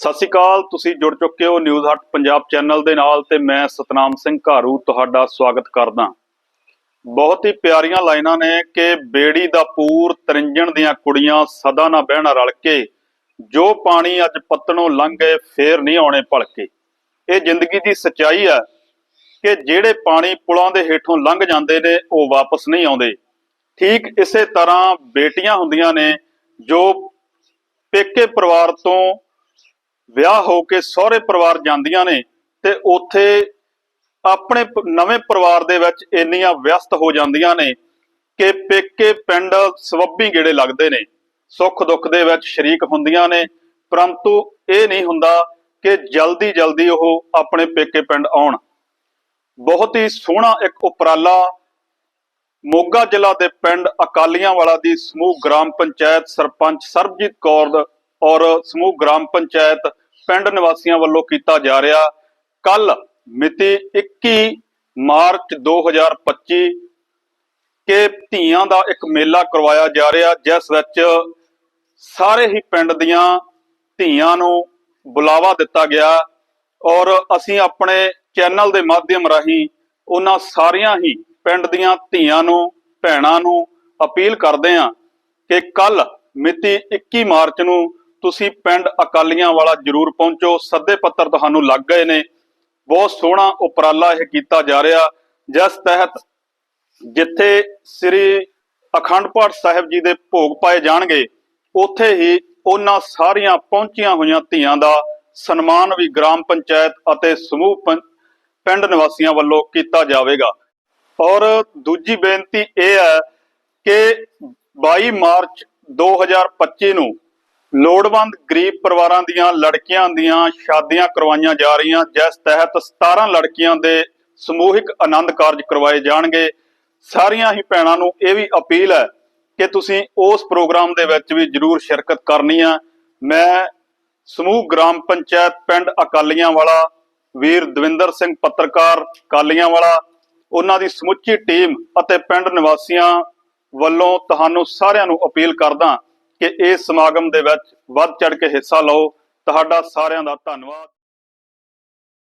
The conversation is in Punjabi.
ਸਤਿ ਸ਼੍ਰੀ ਅਕਾਲ, ਤੁਸੀਂ ਜੁੜ ਚੁੱਕੇ ਹੋ ਨਿਊਜ਼ ਹੱਟ ਪੰਜਾਬ ਚੈਨਲ ਦੇ ਨਾਲ ਤੇ ਮੈਂ ਸਤਨਾਮ ਸਿੰਘ ਘਾਰੂ ਤੁਹਾਡਾ ਸਵਾਗਤ ਕਰਦਾ। ਬਹੁਤ ਹੀ ਪਿਆਰੀਆਂ ਲਾਈਨਾਂ ਨੇ ਕਿ ਬੇੜੀ ਦਾ ਪੂਰ ਤਰਿੰਜਣ ਦੀਆਂ ਕੁੜੀਆਂ ਸਦਾ ਨਾ ਬਹਿਣਾ ਰਲ ਕੇ, ਜੋ ਪਾਣੀ ਅੱਜ ਪੱਤਣੋਂ ਲੰਘ ਗਏ ਫੇਰ ਨਹੀਂ ਆਉਣੇ ਭਲਕੇ। ਇਹ ਜ਼ਿੰਦਗੀ ਦੀ ਸੱਚਾਈ ਹੈ ਕਿ ਜਿਹੜੇ ਪਾਣੀ ਪੁਲਾਂ ਦੇ ਹੇਠੋਂ ਲੰਘ ਜਾਂਦੇ ਨੇ, ਉਹ ਵਾਪਸ ਨਹੀਂ ਆਉਂਦੇ। ਠੀਕ ਇਸੇ ਤਰ੍ਹਾਂ ਬੇਟੀਆਂ ਹੁੰਦੀਆਂ ਨੇ ਜੋ ਪੇਕੇ ਪਰਿਵਾਰ ਤੋਂ ਵਿਆਹ ਹੋ ਕੇ ਸਹੁਰੇ ਪਰਿਵਾਰ ਜਾਂਦੀਆਂ ਨੇ ਤੇ ਉੱਥੇ ਆਪਣੇ ਨਵੇਂ ਪਰਿਵਾਰ ਦੇ ਵਿੱਚ ਇੰਨੀਆਂ ਵਿਅਸਤ ਹੋ ਜਾਂਦੀਆਂ ਨੇ ਕਿ ਪੇਕੇ ਪਿੰਡ ਸਵੱਬੀ ਗੇੜੇ ਲੱਗਦੇ ਨੇ। ਸੁੱਖ ਦੁੱਖ ਦੇ ਵਿੱਚ ਸ਼ਰੀਕ ਹੁੰਦੀਆਂ ਨੇ, ਪਰੰਤੂ ਇਹ ਨਹੀਂ ਹੁੰਦਾ ਕਿ ਜਲਦੀ ਜਲਦੀ ਉਹ ਆਪਣੇ ਪੇਕੇ ਪਿੰਡ ਆਉਣ। ਬਹੁਤ ਹੀ ਸੋਹਣਾ ਇੱਕ ਉਪਰਾਲਾ ਮੋਗਾ ਜ਼ਿਲ੍ਹਾ ਦੇ ਪਿੰਡ ਅਕਾਲੀਆਂ ਵਾਲਾ ਦੀ ਸਮੂਹ ਗ੍ਰਾਮ ਪੰਚਾਇਤ ਸਰਪੰਚ ਸਰਬਜੀਤ ਕੌਰ ਔਰ ਸਮੂਹ ਗ੍ਰਾਮ ਪੰਚਾਇਤ ਪਿੰਡ ਨਿਵਾਸੀਆਂ ਵੱਲੋਂ ਕੀਤਾ ਜਾ ਰਿਹਾ। ਕੱਲ ਮਿਤੀ 21 ਮਾਰਚ 2025 ਕਿ ਧੀਆਂ ਦਾ ਇੱਕ ਮੇਲਾ ਕਰਵਾਇਆ ਜਾ ਰਿਹਾ, ਜਿਸ ਵਿੱਚ ਸਾਰੇ ਹੀ ਪਿੰਡ ਦੀਆਂ ਧੀਆਂ ਨੂੰ ਬੁਲਾਵਾ ਦਿੱਤਾ ਗਿਆ ਔਰ ਅਸੀਂ ਆਪਣੇ ਚੈਨਲ ਦੇ ਮਾਧਿਅਮ ਰਾਹੀਂ ਉਹਨਾਂ ਸਾਰੀਆਂ ਹੀ ਪਿੰਡ ਦੀਆਂ ਧੀਆਂ ਨੂੰ, ਭੈਣਾਂ ਨੂੰ ਅਪੀਲ ਕਰਦੇ ਹਾਂ ਕਿ ਕੱਲ ਮਿਤੀ 21 ਮਾਰਚ ਨੂੰ ਤੁਸੀਂ ਪਿੰਡ ਅਕਾਲੀਆਂ ਵਾਲਾ ਜਰੂਰ ਪਹੁੰਚੋ। ਸੱਦੇ ਪੱਤਰ ਤੁਹਾਨੂੰ ਲੱਗ ਗਏ ਨੇ। ਬਹੁਤ ਸੋਹਣਾ ਉਪਰਾਲਾ ਇਹ ਕੀਤਾ ਜਾ ਰਿਹਾ। ਜਿਸ ਤਹਿਤ ਜਿੱਥੇ ਸ੍ਰੀ ਅਖੰਡ ਪਾਠ ਸਾਹਿਬ ਜੀ ਦੇ ਭੋਗ ਪਾਏ ਜਾਣਗੇ, ਉੱਥੇ ਹੀ ਉਹਨਾਂ ਸਾਰੀਆਂ ਪਹੁੰਚੀਆਂ ਹੋਈਆਂ ਧੀਆਂ ਦਾ ਸਨਮਾਨ ਵੀ ਗ੍ਰਾਮ ਪੰਚਾਇਤ ਅਤੇ ਸਮੂਹ ਪੰ- ਪਿੰਡ ਨਿਵਾਸੀਆਂ ਵੱਲੋਂ ਕੀਤਾ ਜਾਵੇਗਾ। ਔਰ ਦੂਜੀ ਬੇਨਤੀ ਇਹ ਹੈ ਕਿ 22 ਮਾਰਚ 2025 ਨੂੰ ਲੋੜਵੰਦ ਗਰੀਬ ਪਰਿਵਾਰਾਂ ਦੀਆਂ ਲੜਕੀਆਂ ਦੀਆਂ ਸ਼ਾਦੀਆਂ ਕਰਵਾਈਆਂ ਜਾ ਰਹੀਆਂ, ਜਿਸ ਤਹਿਤ 17 ਲੜਕੀਆਂ ਦੇ ਸਮੂਹਿਕ ਆਨੰਦ ਕਾਰਜ ਕਰਵਾਏ ਜਾਣਗੇ। ਸਾਰੀਆਂ ਹੀ ਭੈਣਾਂ ਨੂੰ ਇਹ ਵੀ ਅਪੀਲ ਹੈ ਕਿ ਤੁਸੀਂ ਉਸ ਪ੍ਰੋਗਰਾਮ ਦੇ ਵਿੱਚ ਵੀ ਜਰੂਰ ਸ਼ਿਰਕਤ ਕਰਨੀ ਆ। ਮੈਂ ਸਮੂਹ ਗ੍ਰਾਮ ਪੰਚਾਇਤ ਪਿੰਡ ਅਕਾਲੀਆਂ ਵਾਲਾ ਵੀਰ ਦਵਿੰਦਰ ਸਿੰਘ ਪੱਤਰਕਾਰ ਅਕਾਲੀਆਂ ਵਾਲਾ ਉਹਨਾਂ ਦੀ ਸਮੁੱਚੀ ਟੀਮ ਅਤੇ ਪਿੰਡ ਨਿਵਾਸੀਆਂ ਵੱਲੋਂ ਤੁਹਾਨੂੰ ਸਾਰਿਆਂ ਨੂੰ ਅਪੀਲ ਕਰਦਾ ਕਿ ਇਸ ਸਮਾਗਮ ਦੇ ਵਿੱਚ ਵੱਧ ਚੜ ਕੇ ਹਿੱਸਾ ਲਓ। ਤੁਹਾਡਾ ਸਾਰਿਆਂ ਦਾ ਧੰਨਵਾਦ।